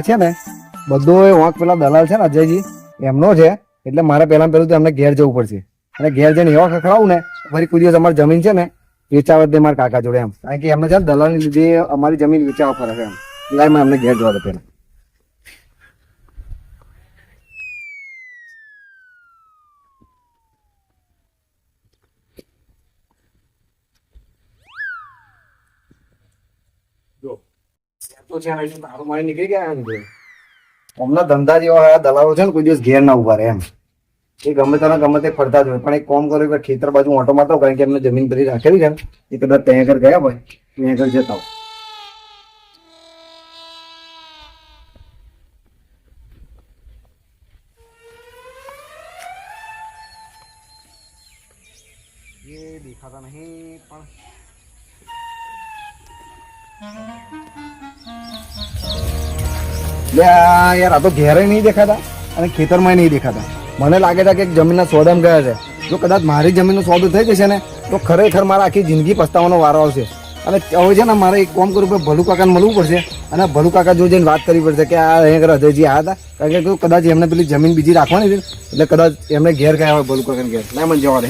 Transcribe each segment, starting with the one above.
આમાં છે ને બધો એ વાંક પેલા દલાલ છે ને અજયજી, એમનો છે, એટલે મારે પહેલા પહેલું તો એમને ઘેર જવું પડશે. અને ઘેર જઈને એવા ખખડાવું ને, ફરી કોઈ દિવસ અમારી જમીન છે ને, વેચાવા દે મારા કાકા જોડે એમ. કારણ કે એમને છે ને દલાલની લીધે અમારી જમીન વેચાવા ફરે એમ. લાય મેં એમને ઘેર જવા દે પહેલા. તો છે ને તારું મારી નીકળી ગયા ને જોડે. હમણાં ધંધા જેવા આ દલાલો છે ને, કોઈ દિવસ ઘેર ના ઊભા રહે એમ. એ ગમે તેને ગમે તે ફરતા જ હોય. પણ એક કોમ કર્યું કે ખેતર બાજુ ઓટો મારતો કારણ કે એમને જમીન બધી રાખેલી છે એ કદાચ ત્યાં આગળ ગયા હોય, ત્યાં આગળ જતા હોય. યાર, આ તો ઘેરે નહીં દેખાતા અને ખેતરમાં નહીં દેખાતા. મને લાગે છે કે જમીનના સોદામાં ગયા છે. જો કદાચ મારી જમીનનો સોદો થઈ જશે ને, તો ખરેખર મારા આખી જિંદગી પસ્તાવાનો વારો આવશે. અને હવે છે ને, મારે એક કામ કરવું કે ભલુ કાકાને મળવું પડશે. અને ભલુ કાકા જો જઈને વાત કરવી પડશે કે, આ અહીંયા હૃદયજી આવ્યા હતા. કારણ કે કદાચ એમને પેલી જમીન બીજી રાખવાની છે એટલે કદાચ એમને ઘેર ગયા હોય, ભલુ કાકાને ઘેર. ના, મને જવા દે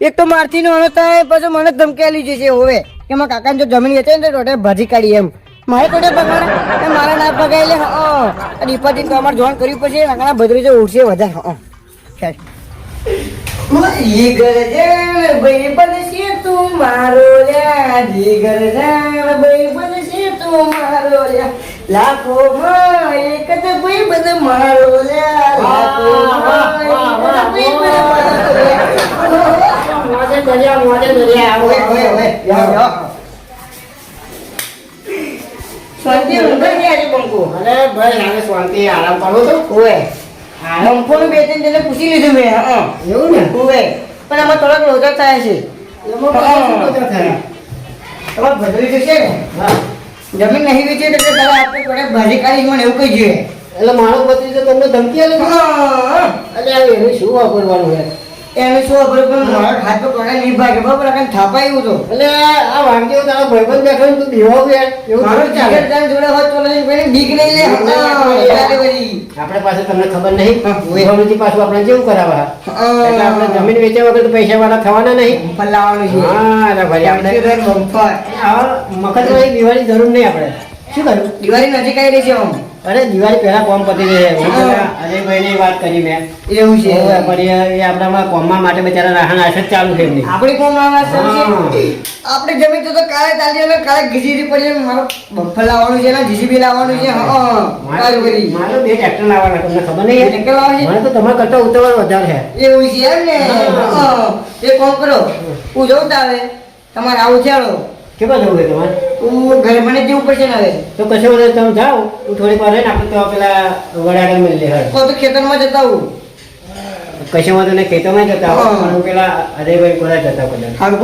એક તો મારથી નો થાય પછી મને ધમકેલી છે હવે. કે મારા કાકાને જો જમીન વેચે ને તો ટોટે ભાજી કાઢી એમ. મારે ટોટે પગાડ મારા ના પગાય લે હા ડિપાર્ટી તો અમારે જોઈન કર્યું પછી નાના ભદ્રી જો ઉઠશે વધારે હા જીગર જાણ ભાઈ બનશે તું મારો લ્યા જીગર જાણ ભાઈ બનશે તું મારો લ્યા લાખો માં એક જ ભાઈ બન મારો લ્યા લાખો માં એક જ ભાઈ બન મારો લ્યા મોજે દરિયા મોજે દરિયા ઓય ઓય ઓય યો યો શાંતિ ઊંઘ નહીં આજે બંકો અરે ભાઈ હવે શાંતિ આરામ કરો તો ઓય બંકોનું બે ત્રણ જણે પૂછી લીધું મેં હા એવું ને ઓય પણ આમાં થોડાક લોચા થાય છે. એમાં તમારે ભદ્રી જશે ને હા. જમીન નહીં વેચી એટલે તારે આપણે થોડે ભાજી કાઢી મને એવું કહી જોઈએ એટલે મારો પત્રી તો તમને ધમકી આલી એટલે એનું શું વાપરવાનું છે? એનું શું આપણે પણ મારા હાથ પર કોને નહીં ભાગે બરાબર કારણ થાપાય એવું તો એટલે આ વાંગીઓ તારો ભાઈબંધ બેઠો ને તું બીવો યાર એવું મારો ચાલે. જોડે હોત તો નહીં લે બીક નહીં લે. આપણે પાસે તમને ખબર નહીં. વિવાહનું પાછું આપણે કેવું કરાવવા એટલે આપણે જમીન વેચ્યા વગર તો પૈસા વાળા થવાના નહીં બમ્પર લાવવાનું છે હા ભાઈ આપણે બમ્પર. આવા મગજમાં દિવાળી જરૂર નહીં આપણે શું કરું દિવાળી નજીક આવી રહી છે આમ અરે દિવાળી પહેલા કોમ પતી ગઈ અરે ભાઈ પેલા વાત કરી મેં. એવું છે? પણ એ- એ આપણામાં કોમમાં માટે બિચારા રાહણ આશ જ ચાલુ છે એમની. આપણી કોમ આપણે જમીન તો કાલે ચાલી અને કાલે ઘીજીરી પડી મારો બમ્પર લાવવાનું છે ને જીસીબી લાવવાનું છે. હા કરી. મારે બે ટ્રેક્ટર લાવવાના તમને ખબર નહીં? ટ્રેક્ટર લાવવાનું છે? મને તો તમારા કરતા ઉતરવાનું વધારે છે. એવું છે એમ ને? હા. કોમ કરો. હું જોઉં તારે. તમારે આવું ચાલો કેટલા જવું છે તમારે? હું ઘરે મને જવું પડશે ને હવે તો કશો બધો તમે જાઓ. હું થોડીક વાર રહીને આપણે તો પેલા વડાગઢ મળી લે તો તો ખેતરમાં જતા હું કશો વાંધો નહીં ખેતરમાં જતા હો. પેલા અજયભાઈ કોરા જતા બધા સારું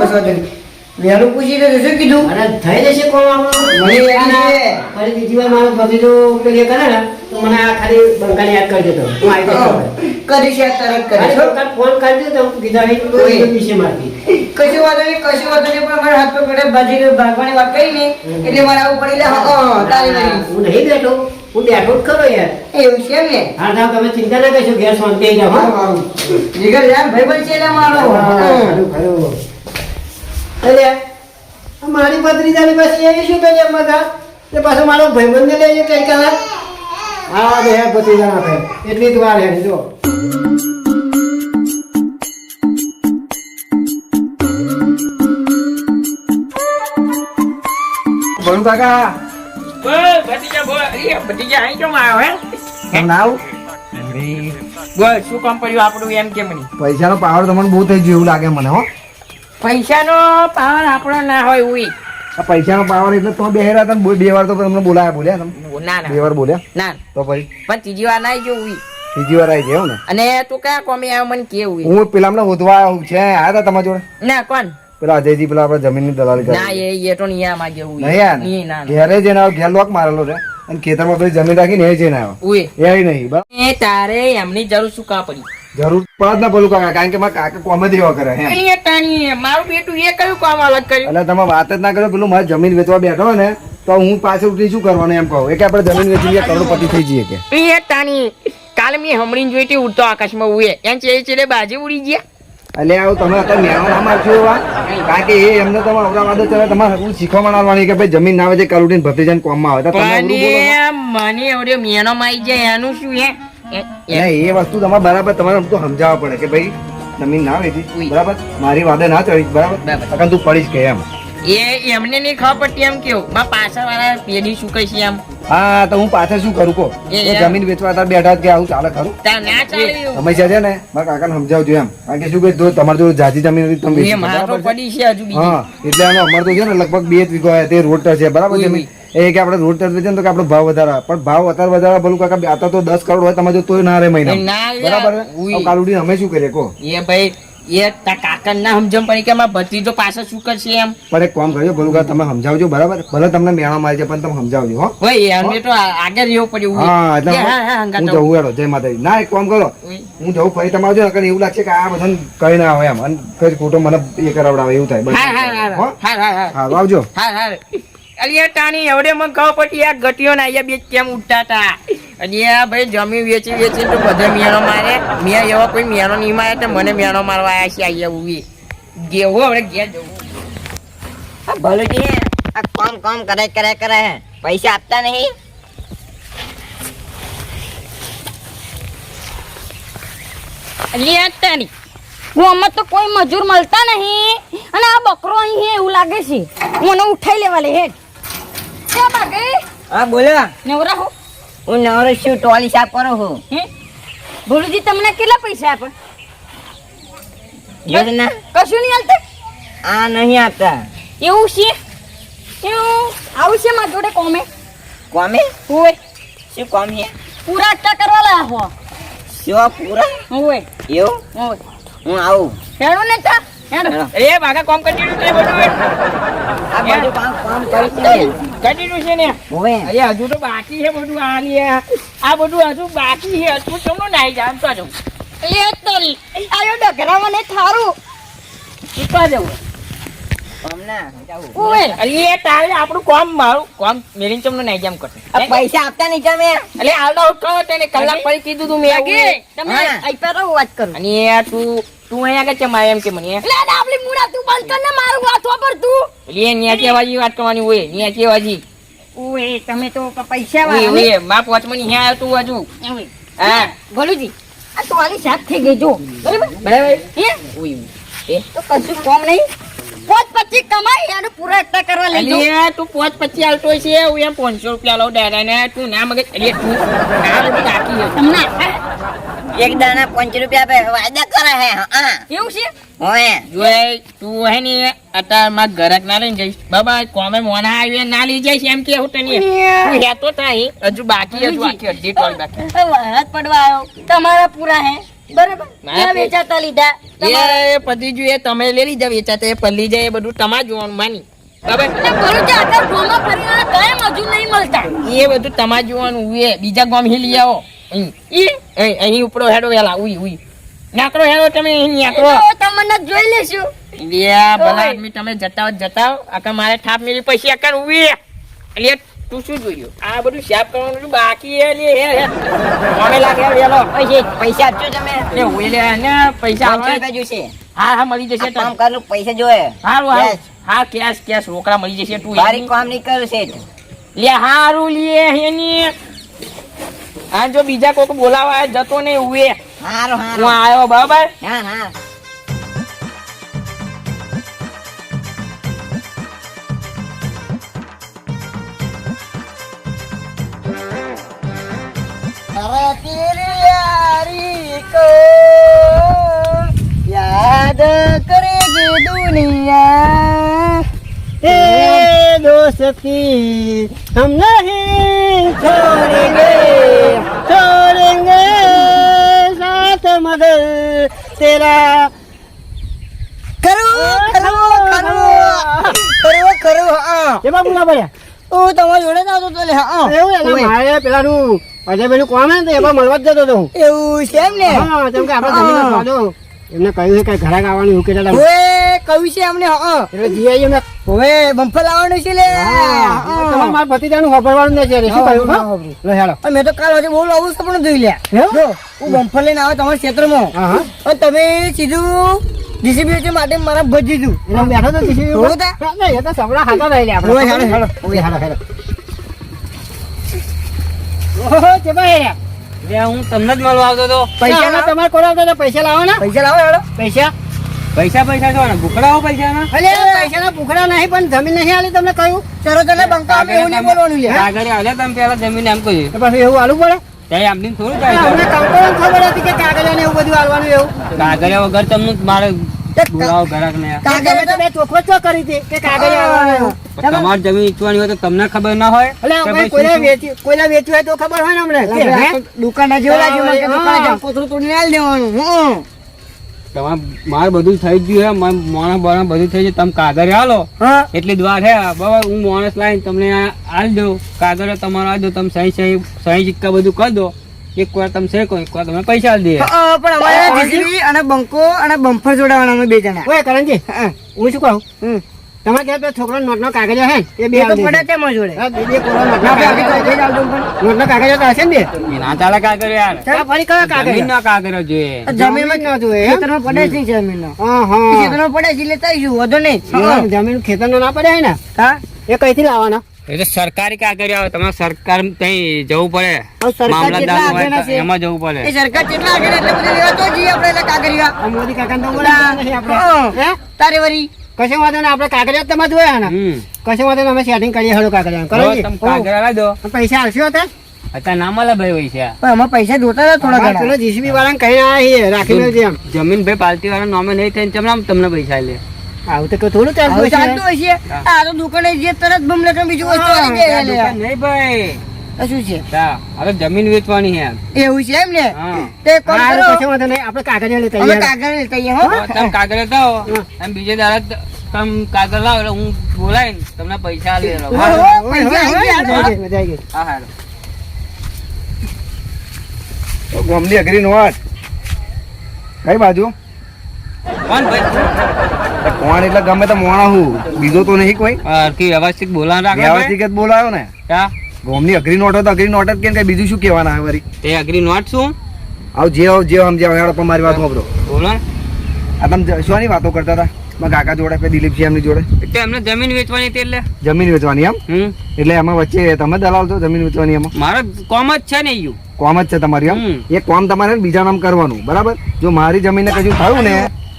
વહેલું પૂછી તો શું કીધું અને થઈ જશે કોણ આપણું મને યાદ આવે છે. બીજી વાર મારો ભત્રીજો પેલી કરે ને તો મને આ ખાલી બંકાને યાદ કરજો તો હું આવી. કરીશ યાર તરત કરીશ કાલ ફોન કરજો તો કીધા નહીં તો એ વિશે મારતી કશું વાંધો નહીં કશું વાંધો નહીં પણ મારા હાથ પર પડે બાજી ભાગવાની વાત કરી ને એટલે મારે આવું પડી લે હા તારી. હું નહીં બેઠો હું બેઠો જ ખરો યાર એવું છે ને હા ના તમે ચિંતા ના કરશો ઘેર શાંતિ? સારું. જીગર યાર ભાઈબંધ છે એટલે મારો. ખરું, ખરું. આ મારી ભત્રીજાની પાસે એવી શું કરી મજા તે પાછો મારો ભાઈબંધને લઈ જાય કઈ કલાક હા બે ભત્રીજાના ભાઈ. એટલી જ વાર હેડી જો. ભલુ કાકા. બોલ અરે ભતીજા અહીં કેમ આવ્યો હે? તમને આવું? બોલ શું કામ પડ્યું આપણું એમ કેમ નહીં પૈસાનો પાવર તમને બહુ થઈ ગયો એવું લાગે મને હો. પૈસાનો પાવર આપણો ના હોય ઉઈ. આ પૈસાનો પાવર એટલે તો બે હેરા તમે બે વાર તો તમને બોલાયા બોલ્યા તમે? ના બે વાર બોલ્યા? ના. તો પછી? પણ ત્રીજી વાર ના જો ઉઈ. ત્રીજી વાર આવી ગયો ને? અને તું કયા કોમી આવ્યો મને કે ઉઈ. હું પેલા હમણાં હોદવા આવું છે આયા હતા તમારા જોડે? ના કોણ? પેલા અજયજી પેલા આપણે જમીનની દલાલી ના કરે એ એ તો નહીં આ માગે ઉઈ. નહીં ના? ના. ઘેરે જઈને આવ્યો ઘેર લોક મારેલો છે. અને ખેતરમાં પેલી જમીન રાખીને એ જઈને આવ્યો ઉઈ. એ નહીં એ તારે એમની જરૂર શું કા પડી જરૂર પડત ના પેલું કાકા કારણ કે મારા કાકા કોમેડી એવા કરે તાણી મારું બેટું એ કયું કામ અલગ કર્યું? એટલે તમે વાત જ ના કરો પેલું મારે જમીન વેચવા બેઠો ને તો હું પાછળ ઉઠી શું કરવાનું એમ કહું? એ કે આપણે જમીન વેચી લઈએ કરોડપતિ થઈ જઈએ કે. એ તાણી કાલ મેં હમણી જોઈ હતી ઉડતો આકાશમાં ઉએ. એમ ચેડે ચેડે બાજુ ઉડી ગયા. એટલે આવું તમે અત્યારે મેળો ના મારશો એવા? કારણ કે એ એમને તમે અમદાવાદ ચાલે તમારે હું શીખવા માંડવાની કે ભાઈ જમીન ના વેચે કરોડીને ભત્રીજાને કોમમાં આવે. તમે બોલો મને એવડે મેનો માં આવી જાય એનું શું હે? એ- એ- વસ્તુ તમારે બરાબર તમારે તો સમજાવવા પડે કે ભાઈ જમીન ના વેચી બરાબર? મારી વાદે ના ચડી બરાબર? તું પડીશ કે એમ. એ એમને નહીં ખબર પડતી એમ કેવું. માં પાછા વાળા પેઢી શું કહીશ એમ? હા તો હું પાછળ શું કરું કો એ જમીન વેચવા તાર બેઠા કે આવું ચાલે ખરું? ના ચાલે. સમસ્યા છે ને મારા કાકાને સમજાવજો એમ. કારણ કે શું કે જો તમારી જોડે જાજી જમીન તમે એ મારે? પડી છે હજુ બીજી. હા એટલે આનો અમાર તો છે ને લગભગ બે જ વીઘો તે રોડ છે બરાબર જમીન એ કે આપણે રોડ ટચ વેચે તો કે આપણો ભાવ વધારા પણ ભાવ અત્યારે વધારા ભલું કાકા આતા તો દસ કરોડ હોય તમારે જો તોય ના રહે મહિના બરાબર કાલુડી અમે શું કરીએ કો એ ભાઈ એ કાકા ના સમજણ પડી કે મારા ભત્રીજો પાછળ શું કરશે એમ? પણ એક કામ કરજો ભલું તમે સમજાવજો બરાબર? ભલે તમને મેળા મારી છે પણ તમે સમજાવજો હો. એમને તો આગળ રહેવું પડ્યું હા એટલે હા જવું હેડો જય માતાજી. ના એક કામ કરો. હું જવું ફરી તમે જો એવું લાગશે કે આ બધા કઈ ના આવે એમ. અને કઈ ખોટો મને એ કરાવડાવે એવું થાય. હા હા હા આવજો હા હા અલી ટાણી એવડે મને ખબર પડી આ ગટીઓ ના અહીંયા બે કેમ ઉઠતા હતા. અને આ ભાઈ જમી વેચી વેચી તો બધા મિયાનો મારે. મિયા એવો કોઈ મિયાનો નહીં મારે તો મને મિયાનો મારવા આવ્યા છે અહીંયા ઊભી ગેવું હવે ઘેર જવું. ભલુજી આ કામ કામ કરે કરે કરે પૈસા આપતા નહીં. અલી આપતા નહીં હું તો કોઈ મજૂર મળતા નહીં. અને આ બકરો અહીં હે એવું લાગે છે. હું એને ઉઠાઈ લેવા લે હેડ. ક્યાં હા બોલ્યા. નવરા હો. હું નવરો છું ટોલી સાફ કરો છું ભોળુજી તમને કેટલા પૈસા આપે યોજના કશું નહીં હાલતા? આ નહીં આપતા. એવું છે? એવું? આવું છે મારા જોડે કોમે? કોમે? હોય. શું કોમ છે? પૂરા અટકા કરવા લાયા હો. શું પૂરા? હોય. એવું? હોય. હું આવું. હેડો ને તા? એ ભાગા કોમ કરી દીધું બધું આ બધું કામ કામ કરી દીધું છે ને. હવે. અરે હજુ તો બાકી છે બધું આ લે આ. બધું હજુ બાકી છે. તું કેમનું નાઈ જાણતો જવું લે તારી. આયો ડગરા મને થારું. શીખવા જવું. હમણાં જાઉં. હોય અરે તારે આપણું કોમ મારું. કોમ મેરીન ચમનું નાઈ જામ કરતું પૈસા આપતા નહીં તમે. એટલે આવડો તને કલાક પછી કીધું તું મેં તમે હા. આઈ વાત કરું. અને તું તું અહીંયા કે ચમાય એમ કે મને? એટલે આપણી મુડા તું બંધ કર ને મારું વાત પર તું. એટલે ન્યા કેવાજી વાત કરવાની હોય ન્યા કેવાજી ઓએ તમે તો પૈસા વાળા ઓય મા મને ન્યા આવ્યો તું હજુ. હા. ભલુજી આ તો આની સાથ થઈ ગઈ જો. બરાબર? બરાબર? હે? ઓય તો કશું કોમ નહીં. પોત પચી કમાઈ અને પૂરા એકતા કરવા લઈ જાઉં તું પોચ પછી આવતો છે હું એમ પાંચસો રૂપિયા લઉં દાદા ને તું ના મગજ એટલે તું ના બધું કાકી તમને એક દાના પાંચ રૂપિયા આપે વાયદા કરે હે હા. એવું છે? હોય. જોઈ તું હે ને અત્યારે માર ઘરક ના લઈને જઈશ. બાબા કોમે મોના આવી ના લઈ જઈશ એમ કે હું તને. તું હેતો થાય હજુ બાકી હજુ આખી અડધી ટોળી બાકી. હવે પડવા આવ્યો તમારા પૂરા હે. બરાબર. વેચાતા લીધા? એ પતિ જોઈએ તમે લઈ લીધા વેચાતા એ પલ્લી જાય એ બધું તમારે જોવાનું માની. એ બધું તમારે જોવાનું બીજા ગામ હી લઈ આવો. અહીં ઉપડો હેડો વેલા ઉઈ ઉઈ. નાકડો હેડો તમે અહીં એ તમને જોઈ લેશું. લ્યા ભલા આદમી તમે જતા હો તો જતા હો આકા મારે થાપ મેલી પછી આકા ઉઈ એટલે તું શું જોયું? આ બધું સાફ કરવાનું બધું બાકી હે લે હે મને લાગે વેલો પૈસા પૈસા આપજો તમે. લે ઉઈ ને પૈસા આવશે આવે. હા હા મળી જશે કામ કરું પૈસા જોયે હારું હા હા કેશ કેશ રોકડા મળી જશે તું બારી કામ નહીં કરું શેઠ. લે હારું લે એની આ જો બીજા કોક બોલાવા જતો ને ઉએ હારું હારું. હું આવ્યો બરાબર? યાદ કરેગી દુનિયા. એ દોસ્તી હમ નહીં છોડેંગે છોડેંગે. मगर तेरा करो करो ખરું હા એમાં બોલા પડ્યા હું તમારી જોડે જ આવતો હતો લે હા એવું એટલે મારે પેલાનું અજયભાઈનું કોમ હે ને તો એમાં મળવા જ જતો હતો હું એવું છે એમ ને હા કેમ કે આપણે જમીનનો હા. સોદો એમને કહ્યું છે કે ઘરાક આવવાનું એવું કહેતા હતા. ઓએ કહ્યું છે અમને હા એટલે જી આવીએ એમને ઓએ બમ્પર લાવવાનું છે લે. હા, તમારે મારા ભતીજાનું ખબરવાનું નથી એટલે શું કહ્યું. લે હેડો. મેં તો કાલ આજે બહુ લાવું સપનું જોઈ લ્યા જો હું બમ્પર લઈને આવ્યો તમારા ક્ષેત્રમાં. અને તમે સીધું ડીસીબી માટે મારા ભજી દઉં એટલે બેઠો તો ડીસીબી હું તા? એ તો સપના ખાતા લ્યા આપણે. હેડો, હેડો. ઓય, હેડો, હેડો. ઓહો, કે ભાઈ લે હું તમને જ મળવા આવતો હતો પૈસા ના, તમારે કોણ આવતો તો પૈસા લાવો ને? પૈસા લાવો હેડો. પૈસા? પૈસા પૈસા છો ને? ભૂખડાઓ પૈસા ના? અલે પૈસાના ભૂખડા નહીં પણ જમીન નહીં આલી તમને કહ્યું. ચરો તને બંકા આપે એવું નહીં બોલવાનું લે આગળ આલે તમે પેલા જમીન એમ કહ્યું. તો પછી એવું આલું પડે? ત્યાં આમની થોડું અમને થાય કંકોડો ખબર હતી કે કાગળિયા ને એવું બધું આલવાનું એવું. કાગળ વગર તમને મારે બોલાવો ઘરાક ને તો ચોખવટ કરી હતી કે કાગળિયા આવવાનું તમારી જમીન વેચવાની હોય તો તમને ખબર ના હોય કોઈને શું શું? વેચી હોય તો ખબર હોય ને હમણાં દુકાન જેવું લાગ્યું મને કે હા. દુકાને જાઓ, કોથળું તોડીને આલી દેવાનું. હં. તમારે મારે બધું થઈ જ ગયું હે મોણસ બોણસ બધું થઈ ગયું તમે કાગર આલો. હા. એટલી દ્વાર હે. બાબા હું માણસ લાવીને તમને આલ દઉં. કાગર તમારો આલ દો તમે સહી સહી સહી સિક્કા બધું કરી દો. એક વાર તમે કોઈ એક વાર તમે પૈસા આલ દે પણ અમારે જીસીબી અને બંકો અને બમ્ફર જોડાવાના અમે બે જણા. ઓય કરણજી હું. શું કહું. તમારે ત્યાં પેલો છોકરો નોટનો કાગળિયો હે? એ બે તો પડે તે મો જોડે. બે બે કોરો નોટનો તો આવજો નોટનો કાગળિયો તો હશે ને બે? ના ચાલે કાગળ યાર. આ ફરી કયો જમીન કાગળિયો? ના કાગળ જોઈએ. જમીનમાં ન જોઈએ, એમ? ખેતરમાં પડે છે જમીનનો. હા હા. ખેતરમાં પડે છે લેતા થઈ વધો નહીં. જમીન ખેતરનો ના પડે ને? હા. એ કઈથી લાવવાનો? એ તો સરકારી કાગળ આવે તમારે સરકાર ત્યાં જવું પડે. મામલતદાર હોય તો? એમાં જવું પડે. એ સરકાર કેટલા આગળ એટલે બધું લેવા તો જઈએ આપણે એટલે કાગળિયા. આ મોદી કાકા તો બોલા નહીં આપણે. તારે વરી. કશો વાંધો ને આપણે કાગળિયા તમે જોયા ને? કશો વાંધો અમે સેટિંગ કરીએ હળો કાગળિયા. કરો કરણજી તમે કાગળ આલા દો પૈસા આવશો હતા અત્યારે ના મળે ભાઈ પૈસા. પણ અમારે પૈસા જોતા હતા થોડા ઘણા. પેલો જીસીબી વાળાને કહીને આવ્યા છીએ રાખી લેજો એમ. જમીન ભાઈ પાલતી વાળા નોમે નહીં થઈને ચમ તમને પૈસા લે. આવું તો થોડું ચાલતું હશે. આ તો દુકાને જે તરત બમ લે બીજું વસ્તુ આવી જાય નહીં ભાઈ. શું છે? હવે જમીન વેચવાની છે એવું છે એમ ને? તે કોણ કરો. પછી વાંધો નહીં આપણે કાગળ લેતા આવીએ. કાગળ લેતા આવીએ, હો. તમે કાગળ લાવો અને બીજે દાડા તમે કાગળ લાવો એટલે હું બોલાવીને તમને પૈસા લે લો હા, ઓય, પૈસા આવી ગયા. હા. હા ગોમની અઘરી વાત કઈ બાજુ? કોણ ભાઈ? કોણ એટલે ગમે તો મોણા હું. બીજો તો નહીં કોઈ. વ્યવસ્થિત બોલા રાખ વ્યવસ્થિત બોલાયો ને. તા ગોમની અઘરી નોટ તો અઘરી નોટ જ કે બીજું શું કહેવાના આવે વળી? તે અઘરી નોટ શું? આવ જે આવ જે સમજાવ હેડો પણ મારી વાત સાંભળો. બોલો. આ તમે શોની વાતો કરતા હતા? મારા કાકા જોડે કે દિલીપ એમની જોડે? એટલે એમને જમીન વેચવાની હતી એટલે. જમીન વેચવાની એમ? એટલે એમાં વચ્ચે તમે દલાલ છો જમીન વેચવાની એમાં? મારો કોમ જ છે ને યું કોમ જ છે તમારી એમ? એ કોમ તમારે બીજા નામ કરવાનું બરાબર? જો મારી જમીનને કશું થયું ને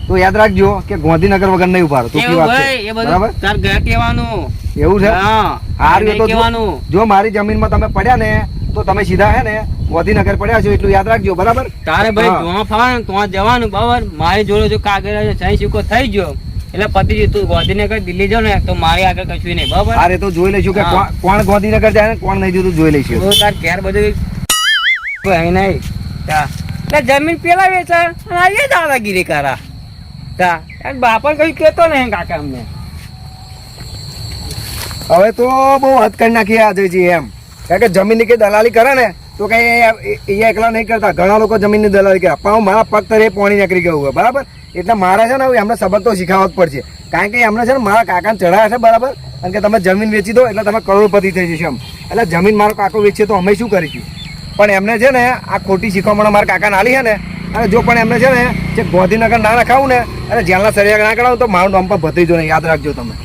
તો યાદ રાખજો કે ગાંધીનગર વગર નહીં ઉભારો તો એવું છે? બરાબર? તાર ઘરે કહેવાનું. એવું છે? હારું તો જો- કહેવાનું. જો મારી જમીનમાં તમે પડ્યા ને તો તમે સીધા હે ને ગાંધીનગર પડ્યા છો એટલું યાદ રાખજો બરાબર? તારે ભાઈ હા. જોવા ફાવે ત્યાં જવાનું બરાબર? મારી જોડે જો કાગળ સહી સિક્કો થઈ ગયો. એટલે પતિ જી તું ગાંધીનગર દિલ્હી જાવ ને તો મારી આગળ કશું નહીં બરાબર? અરે તો જોઈ લઈશું કે કોણ- ગાંધીનગર જાય ને કોણ નહીં જતું જોઈ લઈશું. તો તાર ઘેર બધું અહીં નહીં. તા જમીન પેલા વેચા અને આ એ દાદાગીરી કરા. તા. બાપા કઈ કેતો ને કાકા હવે તો બહુ હદ કરી નાખી અજયજી એમ. કારણ કે જમીનની કે દલાલી કરે ને, તો કઈ એ- એકલા નહીં કરતા. ઘણા લોકો જમીનની દલાલી કરે. પણ મારા પગ તરે પોણી નીકળી ગયું હોય. બરાબર? એટલે મારે છે ને એમને સબક તો શીખવવા જ પડશે. કારણ કે એમને છે ને મારા કાકાને ચઢાયા છે, બરાબર? અને કે તમે જમીન વેચી દો, એટલે તમે કરોડપતિ થઈ જશો એમ. એટલે જમીન મારો કાકો વેચીએ તો અમે શું કરીશું? પણ એમને છે ને આ ખોટી શીખવણ મારા કાકાને આલી છે ને, અને જો પણ એમને છે ને જે ગોધીનગર ના રખાવું ને, અને જેલના સરિયા ના કરાવું તો મારું નામ પણ ભત્રીજો ને યાદ રાખજો તમે.